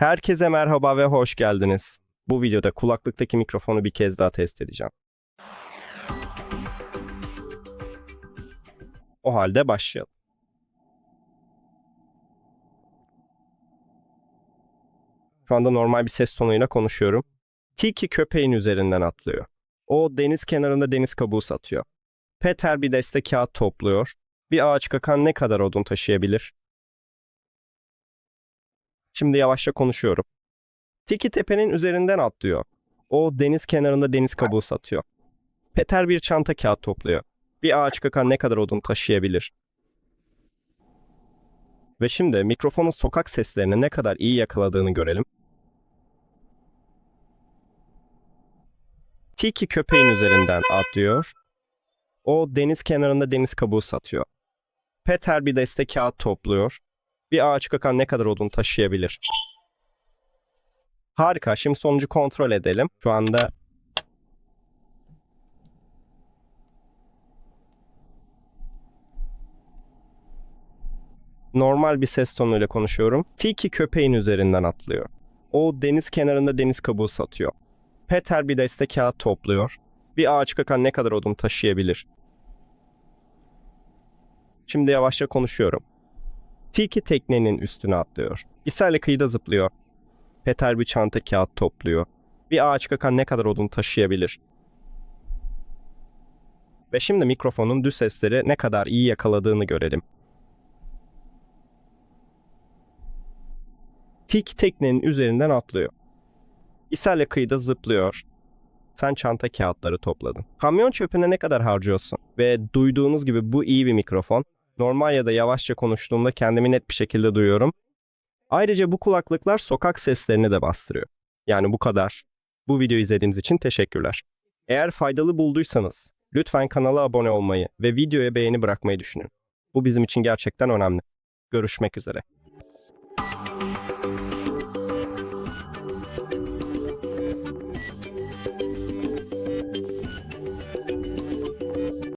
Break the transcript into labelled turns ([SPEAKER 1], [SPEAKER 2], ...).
[SPEAKER 1] Herkese merhaba ve hoş geldiniz. Bu videoda kulaklıktaki mikrofonu bir kez daha test edeceğim. O halde başlayalım. Şu anda normal bir ses tonuyla konuşuyorum. Tiki köpeğin üzerinden atlıyor. O deniz kenarında deniz kabuğu satıyor. Peter bir deste kağıt topluyor. Bir ağaç kakan ne kadar odun taşıyabilir? Şimdi yavaşça konuşuyorum. Tiki tepenin üzerinden atlıyor. O deniz kenarında deniz kabuğu satıyor. Peter bir çanta kağıt topluyor. Bir ağaç kakan ne kadar odun taşıyabilir? Ve şimdi mikrofonun sokak seslerini ne kadar iyi yakaladığını görelim. Tiki köpeğin üzerinden atlıyor. O deniz kenarında deniz kabuğu satıyor. Peter bir deste kağıt topluyor. Bir ağaç kakan ne kadar odun taşıyabilir? Harika. Şimdi sonucu kontrol edelim. Şu anda normal bir ses tonuyla konuşuyorum. Tiki köpeğin üzerinden atlıyor. O deniz kenarında deniz kabuğu satıyor. Peter bir deste kağıt topluyor. Bir ağaç kakan ne kadar odun taşıyabilir? Şimdi yavaşça konuşuyorum. Tiki teknenin üstüne atlıyor. İsrail'e kıyıda zıplıyor. Peter bir çanta kağıt topluyor. Bir ağaç kakan ne kadar odun taşıyabilir? Ve şimdi mikrofonun düz sesleri ne kadar iyi yakaladığını görelim. Tik teknenin üzerinden atlıyor. İsrail'e kıyıda zıplıyor. Sen çanta kağıtları topladın. Kamyon çöpüne ne kadar harcıyorsun? Ve duyduğunuz gibi bu iyi bir mikrofon. Normal ya da yavaşça konuştuğumda kendimi net bir şekilde duyuyorum. Ayrıca bu kulaklıklar sokak seslerini de bastırıyor. Yani bu kadar. Bu videoyu izlediğiniz için teşekkürler. Eğer faydalı bulduysanız lütfen kanala abone olmayı ve videoya beğeni bırakmayı düşünün. Bu bizim için gerçekten önemli. Görüşmek üzere.